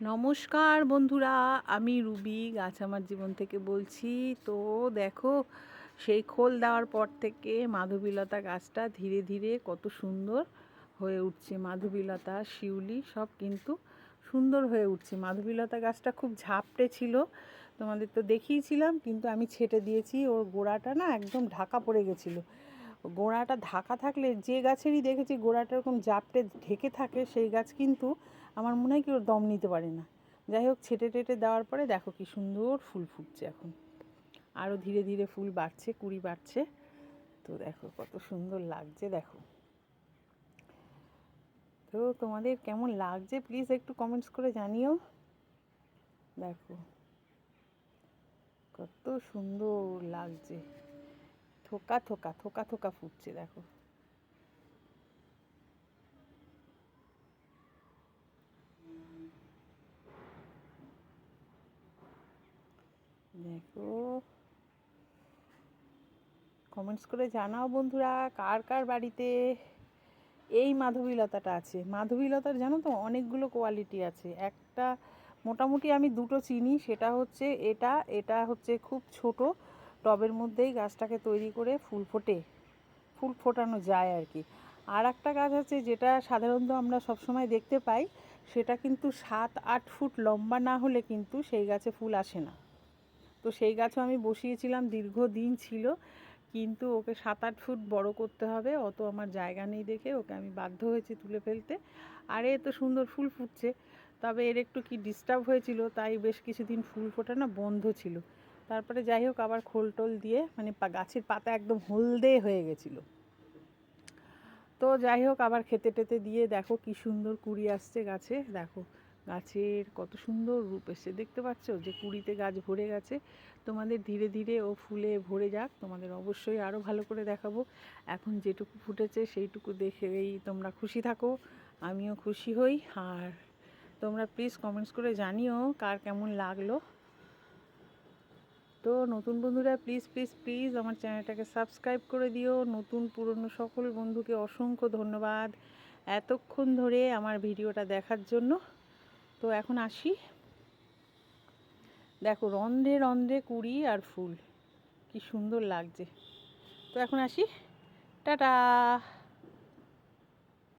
নমস্কার বন্ধুরা, আমি রুবি, গাছ আমার জীবন থেকে বলছি। তো দেখো, সেই খোল দেওয়ার পর থেকে মাধবীলতা গাছটা ধীরে ধীরে কত সুন্দর হয়ে উঠছে। মাধবীলতা, শিউলি সব কিন্তু সুন্দর হয়ে উঠছে। মাধবীলতা গাছটা খুব ঝাপটে ছিল, তোমাদের তো দেখিয়েছিলাম, কিন্তু আমি ছেটে দিয়েছি। ওর গোড়াটা না একদম ঢাকা পড়ে গেছিল। গোড়াটা ঢাকা থাকলে যে গাছেরই দেখেছি গোড়াটা এরকম জাপটে ঢেকে থাকে, সেই গাছ কিন্তু আমার মনে হয় কি ওর দম নিতে পারে না। যাই হোক, ছেটে টেটে দেওয়ার পরে দেখো কি সুন্দর ফুল ফুটছে এখন। আরও ধীরে ধীরে ফুল বাড়ছে, কুড়ি বাড়ছে। তো দেখো কত সুন্দর লাগছে, দেখো। তো তোমাদের কেমন লাগছে? প্লিজ একটু কমেন্টস করে জানিও। দেখো, কত সুন্দর লাগছে। থোকা থোকা থোকা থোকা ফুটছে, দেখো। দেখো। কমেন্টস করে জানাও বন্ধুরা, কার কার বাড়িতে এই মাধবীলতাটা আছে? মাধবীলতার জানো তো অনেকগুলো কোয়ালিটি আছে। একটা মোটামুটি আমি দুটো চিনি, সেটা হচ্ছে এটা এটা হচ্ছে খুব ছোট। টবের মধ্যেই গাছটাকে তৈরি করে ফুল ফোটে। ফুল ফোটানো যায় আর কি। আর একটা গাছ আছে যেটা সাধারণত আমরা সবসময় দেখতে পাই, সেটা কিন্তু সাত আট ফুট লম্বা না হলে কিন্তু সেই গাছে ফুল আসে না। তো সেই গাছও আমি বসিয়েছিলাম, দীর্ঘদিন ছিল। কিন্তু ওকে সাত আট ফুট বড় করতে হবে, অত আমার জায়গা নেই দেখে ওকে আমি বাধ্য হয়েছি তুলে ফেলতে। আর এ তো সুন্দর ফুল ফুটছে, তবে এর একটু কি ডিস্টার্ব হয়েছিল, তাই বেশ কিছুদিন ফুল ফোটা না বন্ধ ছিল। তারপরে যাই হোক, আবার খোল টোল দিয়ে মানে গাছের পাতা একদম হলদে হয়ে গেছিল। তো যাই হোক, আবার খেতে টেতে দিয়ে দেখো কি সুন্দর কুড়ি আসছে গাছে, দেখো। গাছের কত সুন্দর রূপ এসছে। দেখতে পাচ্ছ যে কুড়িতে গাছ ভরে গেছে। তোমাদের ধীরে ধীরে ও ফুলে ভরে যাক। তোমাদের অবশ্যই আরও ভালো করে দেখাবো। এখন যেটুকু ফুটেছে সেইটুকু দেখেই তোমরা খুশি থাকো। আমিও খুশি হই। আর তোমরা প্লিজ কমেন্টস করে জানিও কার কেমন লাগল। তো নতুন বন্ধুরা প্লিজ প্লিজ প্লিজ আমার চ্যানেলটাকে সাবস্ক্রাইব করে দিও। নতুন পুরনো সকল বন্ধুকে অসংখ্য ধন্যবাদ। এতক্ষণ ধরে আমার ভিডিওটা দেখার জন্য তো এখন আসি। দেখো, রন্ধে রন্ধে কুড়ি আর ফুল। কি সুন্দর লাগছে। তো এখন আসি। টাটা!